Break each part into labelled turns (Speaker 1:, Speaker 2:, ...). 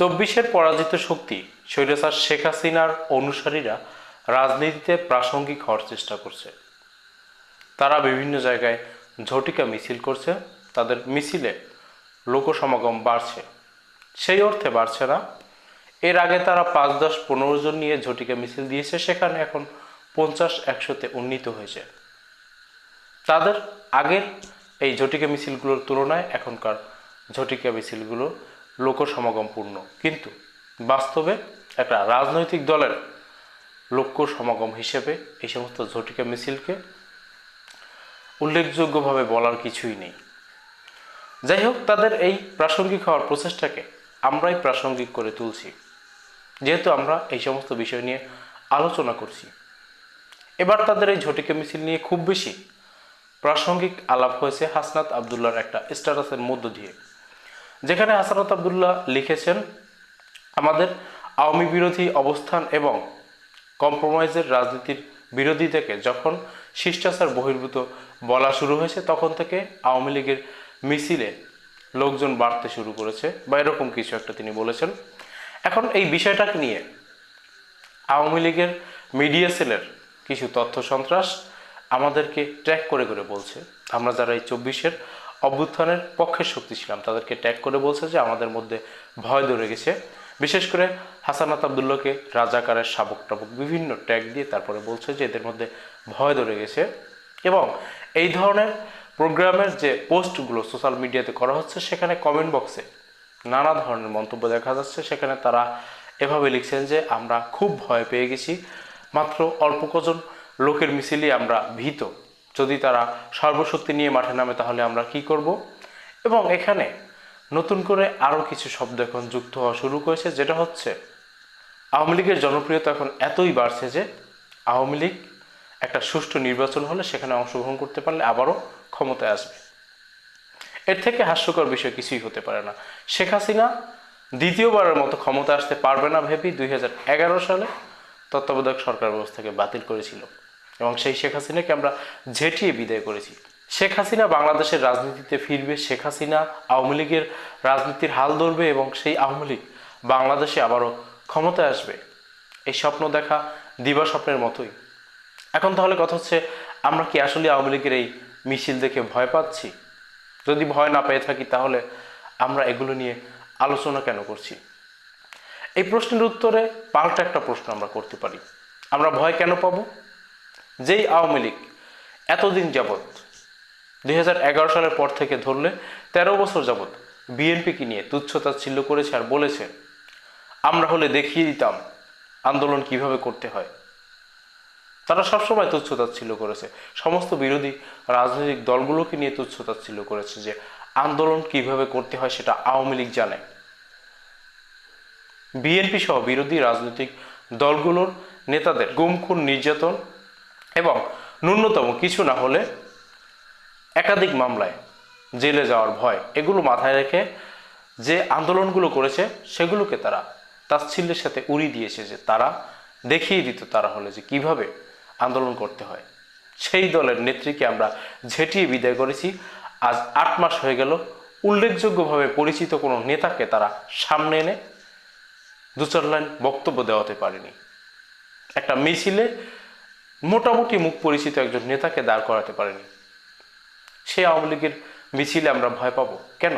Speaker 1: চব্বিশের পরাজিত শক্তি স্বৈরাচার শেখ হাসিনার অনুসারীরা রাজনীতিতে প্রাসঙ্গিক হওয়ার চেষ্টা করছে। তারা বিভিন্ন জায়গায় ঝটিকা মিছিল করছে। তাদের মিছিলে লোকসমাগম বাড়ছে। সেই অর্থে বাড়ছে না। এর আগে তারা পাঁচ, দশ, পনেরো জন নিয়ে ঝটিকা মিছিল দিয়েছে। সেখানে এখন পঞ্চাশ, একশোতে উন্নীত হয়েছে। তাদের আগের এই ঝটিকা মিছিলগুলোর তুলনায় এখনকার ঝটিকা মিছিলগুলো লোকসমাগমপূর্ণ। কিন্তু বাস্তবে একটা রাজনৈতিক দলের লোক সমাগম হিসেবে এই সমস্ত ঝটিকা মিছিলকে উল্লেখযোগ্যভাবে বলার কিছুই নেই। যাই হোক, তাদের এই প্রাসঙ্গিক হওয়ার প্রচেষ্টাকে আমরাই প্রাসঙ্গিক করে তুলছি। যেহেতু আমরা এই সমস্ত বিষয় নিয়ে আলোচনা করছি। এবার তাদের এই ঝটিকা মিছিল নিয়ে খুব বেশি প্রাসঙ্গিক আলাপ হয়েছে হাসনাত আবদুল্লাহর একটা স্ট্যাটাসের মধ্য দিয়ে। যেখানে হাসনাত আবদুল্লাহ লিখেছেন, আমাদের আওয়ামী বিরোধী অবস্থান এবং কম্প্রোমাইজের রাজনীতির বিরোধী থেকে যখন শিষ্টাচার বহির্ভূত বলা শুরু হয়েছে, তখন থেকে আওয়ামী লীগের মিছিলে লোকজন বাড়তে শুরু করেছে, বা এরকম কিছু একটা তিনি বলেছেন। এখন এই বিষয়টাকে নিয়ে আওয়ামী লীগের মিডিয়া সেলের কিছু তথ্য সন্ত্রাস আমাদেরকে ট্র্যাক করে করে বলছে। আমরা যারা এই চব্বিশের অভ্যুত্থানের পক্ষের শক্তি ছিলাম। তাদেরকে ট্যাগ করে বলছে যে আমাদের মধ্যে ভয় ধরে গেছে। বিশেষ করে হাসানাত আবদুল্লাহকে রাজাকারের শাবক টাবক বিভিন্ন ট্যাগ দিয়ে তারপরে বলছে যে এদের মধ্যে ভয় ধরে গেছে। এবং এই ধরনের প্রোগ্রামের যে পোস্টগুলো সোশ্যাল মিডিয়াতে করা হচ্ছে, সেখানে কমেন্ট বক্সে নানা ধরনের মন্তব্য দেখা যাচ্ছে। সেখানে তারা এভাবে লিখছেন যে, আমরা খুব ভয় পেয়ে গেছি। মাত্র অল্প কজন লোকের মিছিলই আমরা ভীত। যদি তারা সর্বশক্তি নিয়ে মাঠে নামে, তাহলে আমরা কি করব? এবং এখানে নতুন করে আরও কিছু শব্দ এখন যুক্ত হওয়া শুরু করেছে, যেটা হচ্ছে আওয়ামী লীগের জনপ্রিয়তা এখন এতই বাড়ছে যে আওয়ামী লীগ একটা সুষ্ঠু নির্বাচন হলে সেখানে অংশগ্রহণ করতে পারলে আবারও ক্ষমতায় আসবে। এর থেকে হাস্যকর বিষয় কিছুই হতে পারে না। শেখ হাসিনা দ্বিতীয়বারের মতো ক্ষমতা আসতে পারবে না ভেবেই দুই হাজার এগারো সালে তত্ত্বাবধায়ক সরকার ব্যবস্থাকে বাতিল করেছিল। এবং সেই শেখ হাসিনাকে আমরা ঝেঁটিয়ে বিদায় করেছি। শেখ হাসিনা বাংলাদেশের রাজনীতিতে ফিরবে, শেখ হাসিনা আওয়ামী লীগের রাজনীতির হাল ধরবে এবং সেই আওয়ামী লীগ বাংলাদেশে আবারও ক্ষমতায় আসবে। এই স্বপ্ন দেখা দিবা স্বপ্নের মতোই। এখন তাহলে কথা হচ্ছে, আমরা কি আসলে আওয়ামী লীগের এই মিছিল দেখে ভয় পাচ্ছি? যদি ভয় না পেয়ে থাকি তাহলে আমরা এগুলো নিয়ে আলোচনা কেন করছি? এই প্রশ্নের উত্তরে পাল্টা একটা প্রশ্ন আমরা করতে পারি। আমরা ভয় কেন পাব? যেই আওয়ামী লীগ এতদিন যাবৎ দু হাজার এগারো সালের পর থেকে ধরলে তেরো বছর যাবৎ বিএনপিকে নিয়ে তুচ্ছতাচ্ছিল্য করেছে আর বলেছে, আমরা হলে দেখিয়ে দিতাম আন্দোলন কীভাবে করতে হয়। তারা সবসময় তুচ্ছতাচ্ছিল্য করেছে। সমস্ত বিরোধী রাজনৈতিক দলগুলোকে নিয়ে তুচ্ছতাচ্ছিল্য করেছে যে আন্দোলন কীভাবে করতে হয় সেটা আওয়ামী লীগ জানে। বিএনপি সহ বিরোধী রাজনৈতিক দলগুলোর নেতাদের গুম, খুন, নির্যাতন এবং ন্যূনতম কিছু না হলে একাধিক মামলায় জেলে যাওয়ার ভয় এগুলো মাথায় রেখে যে আন্দোলনগুলো করেছে সেগুলোকে তারা তাচ্ছিল্যের সাথে উড়িয়ে দিয়েছে যে তারা দেখিয়ে দিত তারা হলে যে কীভাবে আন্দোলন করতে হয়। সেই দলের নেত্রীকে আমরা ঝেঁটিয়ে বিদায় করেছি। আজ আট মাস হয়ে গেল। উল্লেখযোগ্যভাবে পরিচিত কোনো নেতাকে তারা সামনে এনে দু চার লাইন বক্তব্য দেওয়াতে পারেনি। একটা মিছিলে মোটামুটি মুখ পরিচিত একজন নেতাকে দাঁড় করাতে পারেনি। সেই আওয়ামী লীগের মিছিলে আমরা ভয় পাবো। কেন?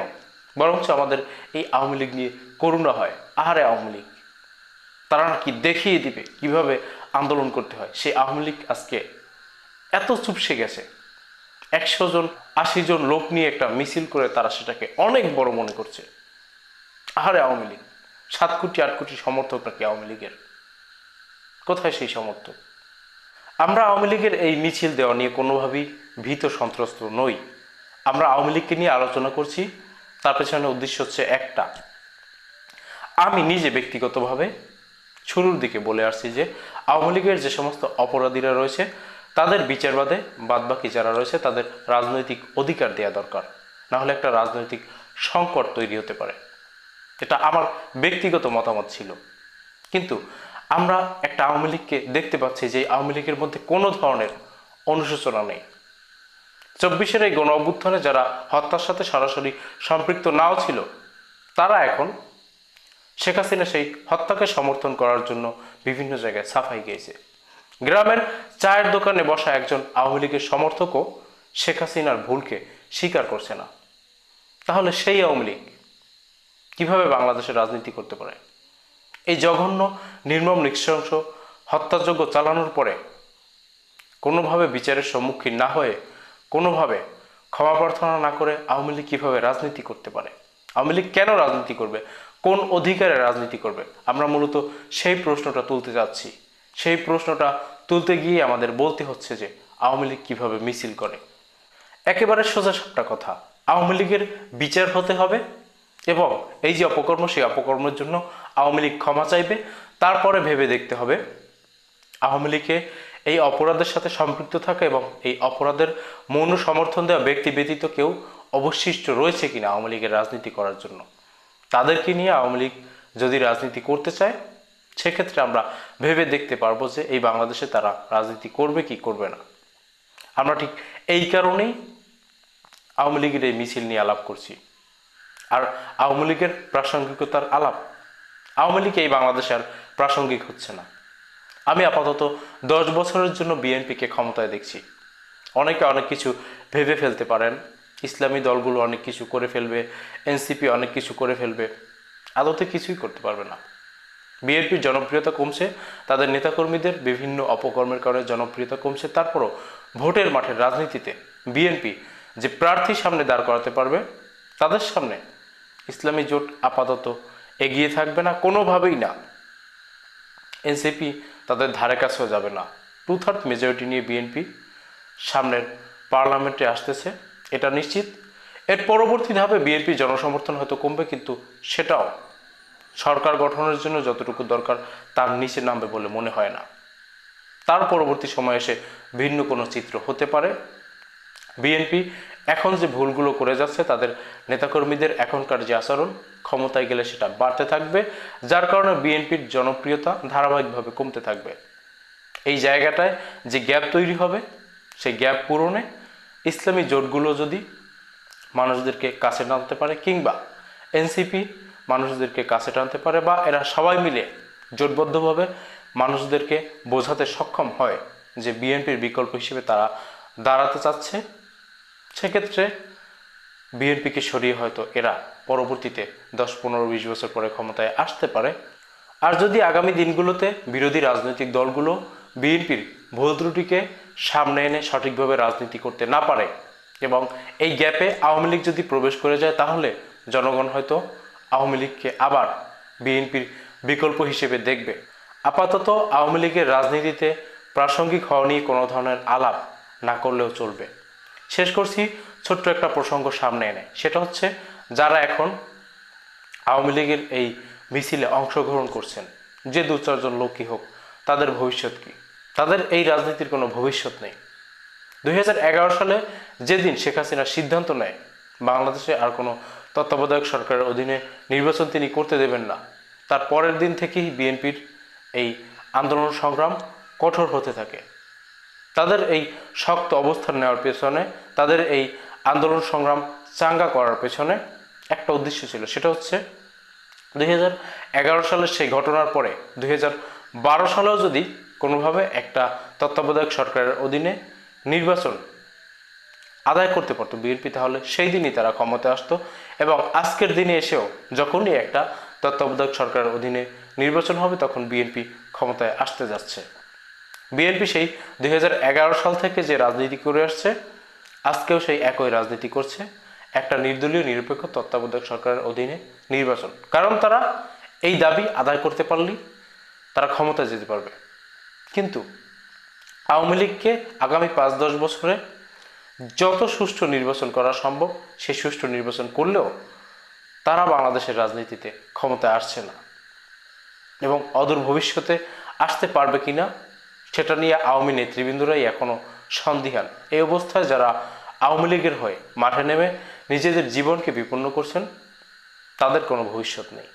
Speaker 1: বরঞ্চ আমাদের এই আওয়ামী লীগ নিয়ে করুণা হয়। আহারে আওয়ামী লীগ। তারা নাকি দেখিয়ে দিবে কীভাবে আন্দোলন করতে হয়। সেই আওয়ামী লীগ আজকে এত চুপসে গেছে। একশো জন, আশি জন লোক নিয়ে একটা মিছিল করে তারা সেটাকে অনেক বড় মনে করছে। আহারে আওয়ামী লীগ। সাত কোটি, আট কোটি সমর্থক নাকি আওয়ামী লীগের। কোথায় সেই সমর্থক? আমরা আওয়ামী লীগের এই মিছিল দেওয়া নিয়ে কোনোভাবেই ভীত সন্ত্রস্ত নই। আমরা আওয়ামী লীগকে নিয়ে আলোচনা করছি, তার পেছনে উদ্দেশ্য হচ্ছে একটা। আমি নিজে ব্যক্তিগতভাবে শুরুর দিকে বলে আসছি যে, আওয়ামী লীগের যে সমস্ত অপরাধীরা রয়েছে, তাদের বিচার বাদে বাদবাকি যারা রয়েছে, তাদের রাজনৈতিক অধিকার দেওয়া দরকার। না হলে একটা রাজনৈতিক সংকট তৈরি হতে পারে। এটা আমার ব্যক্তিগত মতামত ছিল। কিন্তু আমরা একটা আওয়ামী লীগকে দেখতে পাচ্ছি যে আওয়ামী লীগের মধ্যে কোনো ধরনের অনুশোচনা নেই। চব্বিশের এই গণ অভ্যুত্থানে যারা হত্যার সাথে সরাসরি সম্পৃক্ত নাও ছিল, তারা এখন শেখ হাসিনা সেই হত্যাকে সমর্থন করার জন্য বিভিন্ন জায়গায় সাফাই গিয়েছে। গ্রামের চায়ের দোকানে বসা একজন আওয়ামী লীগের সমর্থকও শেখ হাসিনার ভুলকে স্বীকার করছে না। তাহলে সেই আওয়ামী লীগ কীভাবে বাংলাদেশের রাজনীতি করতে পারে? এই জঘন্য, নির্মম, নৃশংস হত্যাযজ্ঞ চালানোর পরে কোনোভাবে বিচারের সম্মুখীন না হয়ে কোনোভাবে ক্ষমা প্রার্থনা না করে আওয়ামী লীগ কীভাবে রাজনীতি করতে পারে? আওয়ামী লীগ কেন রাজনীতি করবে? কোন অধিকারে রাজনীতি করবে? আমরা মূলত সেই প্রশ্নটা তুলতে যাচ্ছি। সেই প্রশ্নটা তুলতে গিয়ে আমাদের বলতে হচ্ছে যে আওয়ামী লীগ কীভাবে মিছিল করে। একেবারে সোজা সাপটা কথা। আওয়ামী লীগের বিচার হতে হবে এবং এই যে অপকর্ম, সেই অপকর্মের জন্য আওয়ামী লীগ ক্ষমা চাইবে, তারপরে ভেবে দেখতে হবে। আওয়ামী লীগে এই অপরাধের সাথে সম্পৃক্ত থাকা এবং এই অপরাধের মৌন সমর্থন দেওয়া ব্যক্তি ব্যতীত কেউ অবশিষ্ট রয়েছে কিনা আওয়ামী লীগের রাজনীতি করার জন্য। তাদেরকে নিয়ে আওয়ামী লীগ যদি রাজনীতি করতে চায়, সেক্ষেত্রে আমরা ভেবে দেখতে পারব যে এই বাংলাদেশে তারা রাজনীতি করবে কি করবে না। আমরা ঠিক এই কারণেই আওয়ামী লীগের এই মিছিল নিয়ে আলাপ করছি। আর আওয়ামী লীগের প্রাসঙ্গিকতার আলাপ আওয়ামী লীগ এই বাংলাদেশে আর প্রাসঙ্গিক হচ্ছে না। আমি আপাতত দশ বছরের জন্য বিএনপিকে ক্ষমতায় দেখছি। অনেকে অনেক কিছু ভেবে ফেলতে পারেন। ইসলামী দলগুলো অনেক কিছু করে ফেলবে, এনসিপি অনেক কিছু করে ফেলবে। আদতে কিছুই করতে পারবে না। বিএনপির জনপ্রিয়তা কমছে, তাদের নেতাকর্মীদের বিভিন্ন অপকর্মের কারণে জনপ্রিয়তা কমছে, তারপরও ভোটের মাঠের রাজনীতিতে বিএনপি যে প্রার্থী সামনে দাঁড় করাতে পারবে, তাদের সামনে ইসলামী জোট আপাতত এগিয়ে থাকবে না, কোনোভাবেই না। এনসিপি তাদের ধারে কাছেও যাবে না। টু থার্ড মেজরিটি নিয়ে বিএনপি সামনের পার্লামেন্টে আসতেছে, এটা নিশ্চিত। এর পরবর্তী ধাপে বিএনপি জনসমর্থন হয়তো কমবে, কিন্তু সেটাও সরকার গঠনের জন্য যতটুকু দরকার তার নিচে নামবে বলে মনে হয় না। তার পরবর্তী সময়ে এসে ভিন্ন কোনো চিত্র হতে পারে। বিএনপি এখন যে ভুলগুলো করে যাচ্ছে, তাদের নেতাকর্মীদের এখনকার যে আচরণ, ক্ষমতায় গেলে সেটা বাড়তে থাকবে, যার কারণে বিএনপির জনপ্রিয়তা ধারাবাহিকভাবে কমতে থাকবে। এই জায়গাটায় যে গ্যাপ তৈরি হবে, সেই গ্যাপ পূরণে ইসলামী জোটগুলো যদি মানুষদেরকে কাছে টানতে পারে, কিংবা এনসিপি মানুষদেরকে কাছে টানতে পারে, বা এরা সবাই মিলে জোটবদ্ধভাবে মানুষদেরকে বোঝাতে সক্ষম হয় যে বিএনপির বিকল্প হিসেবে তারা দাঁড়াতে চাচ্ছে সেক্ষেত্রে বিএনপিকে সরিয়ে হয়তো এরা পরবর্তীতে দশ, পনেরো, বিশ বছর পরে ক্ষমতায় আসতে পারে। আর যদি আগামী দিনগুলোতে বিরোধী রাজনৈতিক দলগুলো বিএনপির ভুল ত্রুটিকে সামনে এনে সঠিকভাবে রাজনীতি করতে না পারে এবং এই গ্যাপে আওয়ামী লীগ যদি প্রবেশ করে যায়, তাহলে জনগণ হয়তো আওয়ামী লীগকে আবার বিএনপির বিকল্প হিসেবে দেখবে। আপাতত আওয়ামী লীগের রাজনীতিতে প্রাসঙ্গিক হওয়া নিয়ে কোনো ধরনের আলাপ না করলেও চলবে। শেষ করছি, ছোট্ট একটা প্রসঙ্গ সামনে এনে। সেটা হচ্ছে, যারা এখন আওয়ামী লীগের এই মিছিলে অংশগ্রহণ করছেন, যে দু চারজন লোকই হোক, তাদের ভবিষ্যৎ কি? তাদের এই রাজনীতির কোনো ভবিষ্যৎ নেই। দুই হাজার এগারো সালে যেদিন শেখ হাসিনা সিদ্ধান্ত নেয়, বাংলাদেশে আর কোনো তত্ত্বাবধায়ক সরকারের অধীনে নির্বাচন তিনি করতে দেবেন না, তার পরের দিন থেকেই বিএনপির এই আন্দোলন সংগ্রাম কঠোর হতে থাকে। তাদের এই শক্ত অবস্থান নেওয়ার পেছনে, তাদের এই আন্দোলন সংগ্রাম চাঙ্গা করার পেছনে একটা উদ্দেশ্য ছিল। সেটা হচ্ছে দুই হাজার এগারো সালের সেই ঘটনার পরে, দুই হাজার বারো সালেও যদি কোনোভাবে একটা তত্ত্বাবধায়ক সরকারের অধীনে নির্বাচন আদায় করতে পারতো বিএনপি, তাহলে সেই দিনই তারা ক্ষমতায় আসতো এবং আজকের দিনে এসেও যখনই একটা তত্ত্বাবধায়ক সরকারের অধীনে নির্বাচন হবে, তখন বিএনপি ক্ষমতায় আসতে যাচ্ছে। বিএনপি সেই দুই হাজার এগারো সাল থেকে যে রাজনীতি করে আসছে, আজকেও সেই একই রাজনীতি করছে একটা নির্দলীয়, নিরপেক্ষ তত্ত্বাবধায়ক সরকারের অধীনে নির্বাচন। কারণ তারা এই দাবি আদায় করতে পারলেই তারা ক্ষমতায় যেতে পারবে। কিন্তু আওয়ামী লীগকে আগামী পাঁচ দশ বছরে যত সুষ্ঠু নির্বাচন করা সম্ভব, সেই সুষ্ঠু নির্বাচন করলেও তারা বাংলাদেশের রাজনীতিতে ক্ষমতায় আসছে না এবং অদূর ভবিষ্যতে আসতে পারবে কিনা সেটা নিয়ে আওয়ামী নেতৃবৃন্দরাই এখনও সন্দিহান। এই অবস্থায় যারা আওয়ামী লীগের হয়ে মাঠে নেমে নিজেদের জীবনকে বিপন্ন করছেন, তাদের কোনো ভবিষ্যৎ নেই।